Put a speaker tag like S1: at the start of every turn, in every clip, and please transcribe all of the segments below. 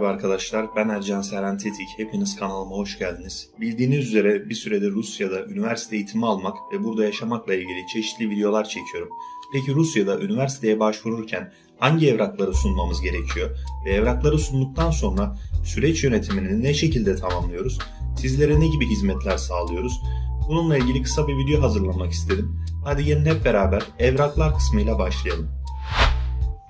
S1: Merhaba arkadaşlar, ben Ercan Seren Tetik. Hepiniz kanalıma hoş geldiniz. Bildiğiniz üzere bir süredir Rusya'da üniversite eğitimi almak ve burada yaşamakla ilgili çeşitli videolar çekiyorum. Peki Rusya'da üniversiteye başvururken hangi evrakları sunmamız gerekiyor? Ve evrakları sunduktan sonra süreç yönetimini ne şekilde tamamlıyoruz? Sizlere ne gibi hizmetler sağlıyoruz? Bununla ilgili kısa bir video hazırlamak istedim. Hadi gelin hep beraber evraklar kısmıyla başlayalım.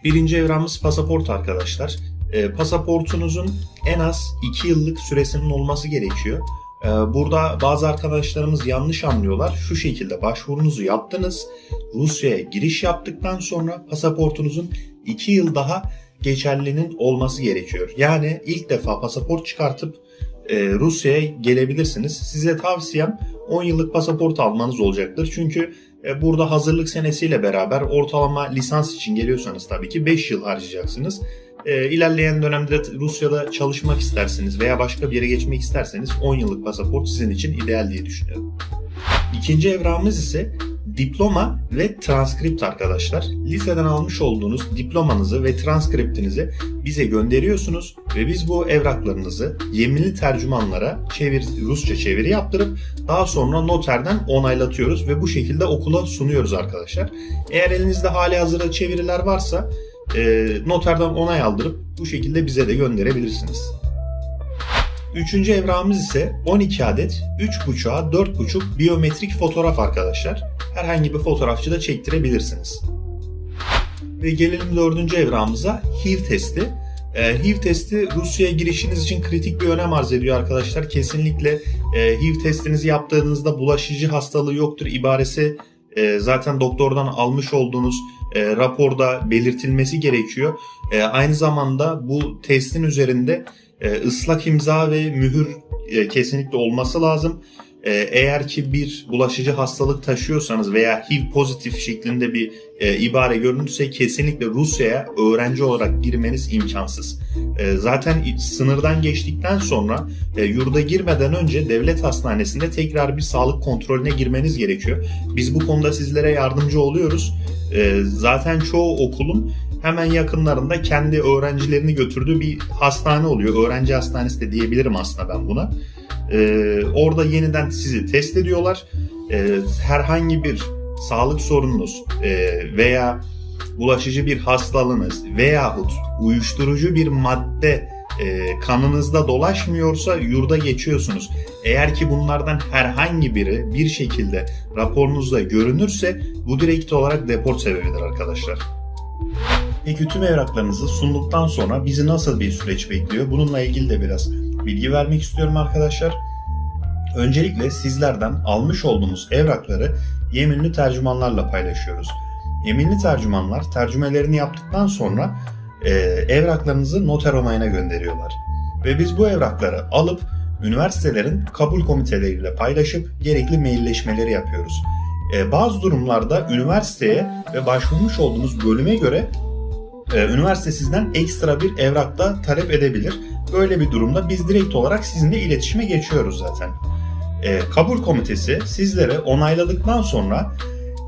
S1: Birinci evrağımız pasaport arkadaşlar. E, pasaportunuzun en az 2 yıllık süresinin olması gerekiyor. E, burada bazı arkadaşlarımız yanlış anlıyorlar. Şu şekilde başvurunuzu yaptınız. Rusya'ya giriş yaptıktan sonra pasaportunuzun 2 yıl daha geçerliliğinin olması gerekiyor. Yani ilk defa pasaport çıkartıp e, Rusya'ya gelebilirsiniz. Size tavsiyem 10 yıllık pasaport almanız olacaktır. Çünkü e, burada hazırlık senesiyle beraber ortalama lisans için geliyorsanız tabii ki 5 yıl harcayacaksınız. E, ilerleyen dönemde de Rusya'da çalışmak isterseniz veya başka bir yere geçmek isterseniz 10 yıllık pasaport sizin için ideal diye düşünüyorum. İkinci evrağımız ise diploma ve transkript arkadaşlar. Liseden almış olduğunuz diplomanızı ve transkriptinizi bize gönderiyorsunuz ve biz bu evraklarınızı yeminli tercümanlara çevir, Rusça çeviri yaptırıp daha sonra noterden onaylatıyoruz ve bu şekilde okula sunuyoruz arkadaşlar. Eğer elinizde hali hazırda çeviriler varsa e, noterden onay aldırıp bu şekilde bize de gönderebilirsiniz. Üçüncü evrağımız ise 12 adet 3.5'a 4.5 biyometrik fotoğraf arkadaşlar. Herhangi bir fotoğrafçı da çektirebilirsiniz. Ve gelelim dördüncü evrağımıza HIV testi. Ee, HIV testi Rusya'ya girişiniz için kritik bir önem arz ediyor arkadaşlar. Kesinlikle e, HIV testinizi yaptığınızda bulaşıcı hastalığı yoktur ibaresi e, zaten doktordan almış olduğunuz e, raporda belirtilmesi gerekiyor. E, aynı zamanda bu testin üzerinde e, ıslak imza ve mühür e, kesinlikle olması lazım. E, eğer ki bir bulaşıcı hastalık taşıyorsanız veya HIV pozitif şeklinde bir e, ibare görünürse kesinlikle Rusya'ya öğrenci olarak girmeniz imkansız. E, zaten sınırdan geçtikten sonra e, yurda girmeden önce devlet hastanesinde tekrar bir sağlık kontrolüne girmeniz gerekiyor. Biz bu konuda sizlere yardımcı oluyoruz. E, zaten çoğu okulun hemen yakınlarında kendi öğrencilerini götürdüğü bir hastane oluyor. Öğrenci hastanesi de diyebilirim aslında ben buna. Ee, orada yeniden sizi test ediyorlar. Ee, herhangi bir sağlık sorununuz e, veya bulaşıcı bir hastalığınız veyahut uyuşturucu bir madde e, kanınızda dolaşmıyorsa yurda geçiyorsunuz. Eğer ki bunlardan herhangi biri bir şekilde raporunuzda görünürse bu direkt olarak deport sebebidir arkadaşlar. Peki tüm evraklarınızı sunduktan sonra bizi nasıl bir süreç bekliyor? Bununla ilgili de biraz bilgi vermek istiyorum arkadaşlar. Öncelikle sizlerden almış olduğumuz evrakları yeminli tercümanlarla paylaşıyoruz. Yeminli tercümanlar tercümelerini yaptıktan sonra e, evraklarınızı noter onayına gönderiyorlar. Ve biz bu evrakları alıp üniversitelerin kabul komiteleriyle paylaşıp gerekli mailleşmeleri yapıyoruz. E, bazı durumlarda üniversiteye ve başvurmuş olduğunuz bölüme göre e, üniversite sizden ekstra bir evrakta talep edebilir. Böyle bir durumda biz direkt olarak sizinle iletişime geçiyoruz zaten. E, kabul komitesi sizlere onayladıktan sonra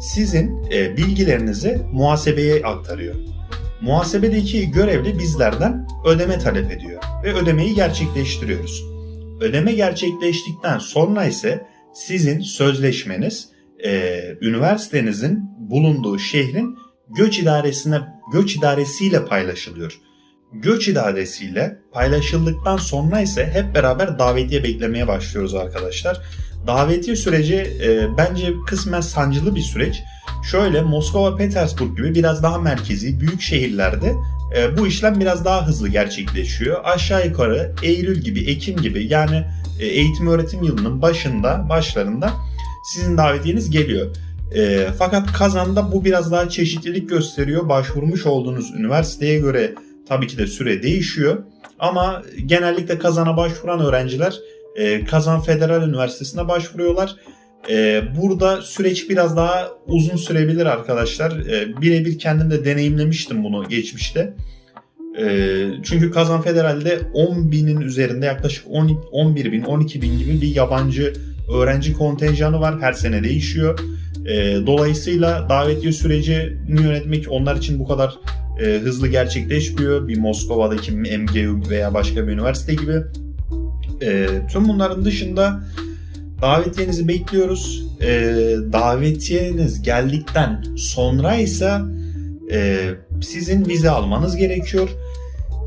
S1: sizin e, bilgilerinizi muhasebeye aktarıyor. Muhasebedeki görevli bizlerden ödeme talep ediyor ve ödemeyi gerçekleştiriyoruz. Ödeme gerçekleştikten sonra ise sizin sözleşmeniz e, üniversitenizin bulunduğu şehrin göç idaresine göç idaresiyle paylaşılıyor. Göç idaresiyle paylaşıldıktan sonra ise hep beraber davetiye beklemeye başlıyoruz arkadaşlar. Davetiye süreci e, bence kısmen sancılı bir süreç. Şöyle Moskova, Petersburg gibi biraz daha merkezi büyük şehirlerde e, bu işlem biraz daha hızlı gerçekleşiyor. Aşağı yukarı Eylül gibi, Ekim gibi yani e, eğitim öğretim yılının başında, başlarında sizin davetiyeniz geliyor. E, fakat Kazan'da bu biraz daha çeşitlilik gösteriyor. Başvurmuş olduğunuz üniversiteye göre tabii ki de süre değişiyor. Ama genellikle Kazan'a başvuran öğrenciler e, Kazan Federal Üniversitesi'ne başvuruyorlar. E, burada süreç biraz daha uzun sürebilir arkadaşlar. E, birebir kendim de deneyimlemiştim bunu geçmişte. E, çünkü Kazan Federal'de 10 binin üzerinde yaklaşık 10, 11 bin, 12 bin gibi bir yabancı öğrenci kontenjanı var. Her sene değişiyor. E, dolayısıyla davetiye sürecini yönetmek onlar için bu kadar e, hızlı gerçekleşmiyor. Bir Moskova'daki MGU veya başka bir üniversite gibi. E, tüm bunların dışında davetiyenizi bekliyoruz. E, davetiyeniz geldikten sonra ise e, sizin vize almanız gerekiyor.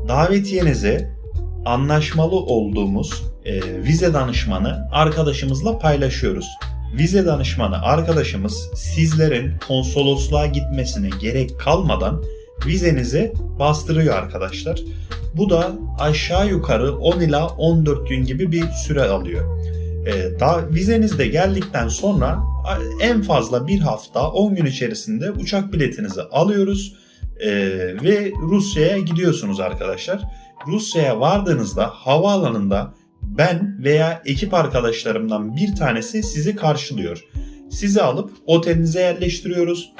S1: Davetiyenize anlaşmalı olduğumuz e, vize danışmanı arkadaşımızla paylaşıyoruz. Vize danışmanı arkadaşımız sizlerin konsolosluğa gitmesine gerek kalmadan vizenizi bastırıyor arkadaşlar. Bu da aşağı yukarı 10 ila 14 gün gibi bir süre alıyor. E, da vizeniz de geldikten sonra en fazla bir hafta 10 gün içerisinde uçak biletinizi alıyoruz e, ve Rusya'ya gidiyorsunuz arkadaşlar. Rusya'ya vardığınızda havaalanında ben veya ekip arkadaşlarımdan bir tanesi sizi karşılıyor. Sizi alıp otelinize yerleştiriyoruz.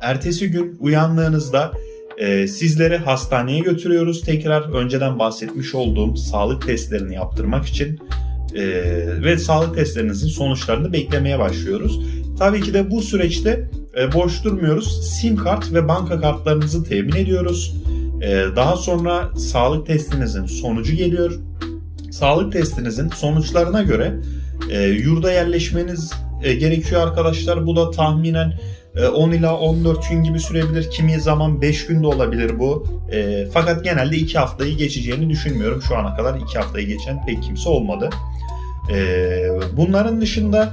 S1: Ertesi gün uyandığınızda e, sizleri hastaneye götürüyoruz. Tekrar önceden bahsetmiş olduğum sağlık testlerini yaptırmak için e, ve sağlık testlerinizin sonuçlarını beklemeye başlıyoruz. Tabii ki de bu süreçte e, boş durmuyoruz. SIM kart ve banka kartlarınızı temin ediyoruz. E, daha sonra sağlık testinizin sonucu geliyor. Sağlık testinizin sonuçlarına göre e, yurda yerleşmeniz e, gerekiyor arkadaşlar. Bu da tahminen e, 10 ila 14 gün gibi sürebilir. Kimi zaman 5 gün de olabilir bu. E, fakat genelde 2 haftayı geçeceğini düşünmüyorum. Şu ana kadar 2 haftayı geçen pek kimse olmadı. E, bunların dışında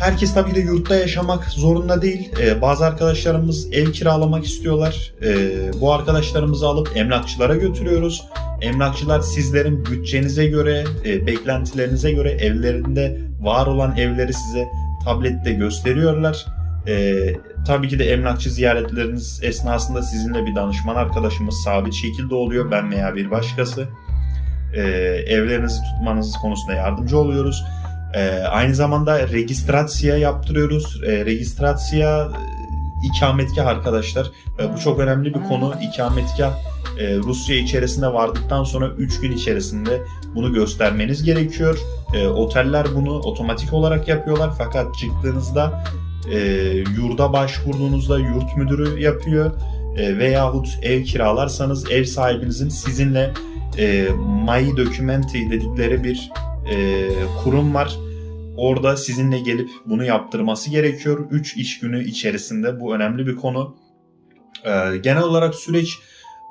S1: Herkes tabii de yurtta yaşamak zorunda değil. Ee, bazı arkadaşlarımız ev kiralamak istiyorlar. Ee, bu arkadaşlarımızı alıp emlakçılara götürüyoruz. Emlakçılar sizlerin bütçenize göre, e, beklentilerinize göre evlerinde var olan evleri size tablette gösteriyorlar. Ee, tabii ki de emlakçı ziyaretleriniz esnasında sizinle bir danışman arkadaşımız sabit şekilde oluyor. Ben veya bir başkası. Ee, evlerinizi tutmanız konusunda yardımcı oluyoruz. E, aynı zamanda registrasya yaptırıyoruz. E, registrasya ikametgah arkadaşlar. E, bu çok önemli bir konu. İkametgah e, Rusya içerisinde vardıktan sonra 3 gün içerisinde bunu göstermeniz gerekiyor. E, oteller bunu otomatik olarak yapıyorlar fakat çıktığınızda e, yurda başvurduğunuzda yurt müdürü yapıyor. E, veyahut ev kiralarsanız ev sahibinizin sizinle e, My Documenti dedikleri bir e, kurum var. Orada sizinle gelip bunu yaptırması gerekiyor. 3 iş günü içerisinde bu önemli bir konu. E, genel olarak süreç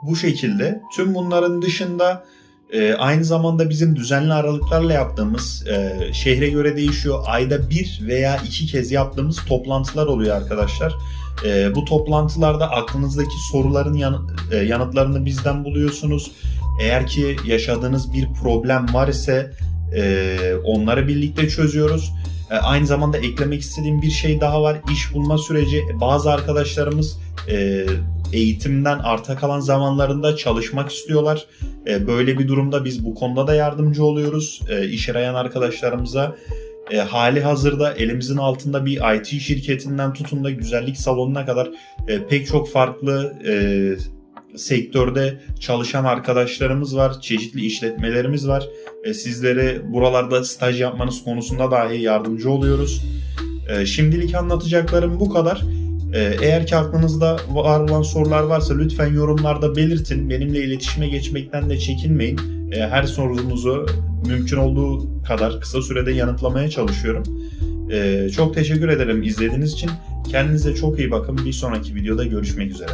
S1: bu şekilde. Tüm bunların dışında e, aynı zamanda bizim düzenli aralıklarla yaptığımız e, şehre göre değişiyor. Ayda bir veya iki kez yaptığımız toplantılar oluyor arkadaşlar. E, bu toplantılarda aklınızdaki soruların yan, e, yanıtlarını bizden buluyorsunuz. Eğer ki yaşadığınız bir problem var ise e, onları birlikte çözüyoruz. E, aynı zamanda eklemek istediğim bir şey daha var. İş bulma süreci. Bazı arkadaşlarımız e, eğitimden arta kalan zamanlarında çalışmak istiyorlar. E, böyle bir durumda biz bu konuda da yardımcı oluyoruz. E, iş arayan arkadaşlarımıza e, hali hazırda elimizin altında bir IT şirketinden tutun da güzellik salonuna kadar e, pek çok farklı e, sektörde çalışan arkadaşlarımız var, çeşitli işletmelerimiz var. E, sizlere buralarda staj yapmanız konusunda dahi yardımcı oluyoruz. E, şimdilik anlatacaklarım bu kadar. E, eğer ki aklınızda var olan sorular varsa lütfen yorumlarda belirtin. Benimle iletişime geçmekten de çekinmeyin. E, her sorunuzu mümkün olduğu kadar kısa sürede yanıtlamaya çalışıyorum. E, çok teşekkür ederim izlediğiniz için. Kendinize çok iyi bakın. Bir sonraki videoda görüşmek üzere.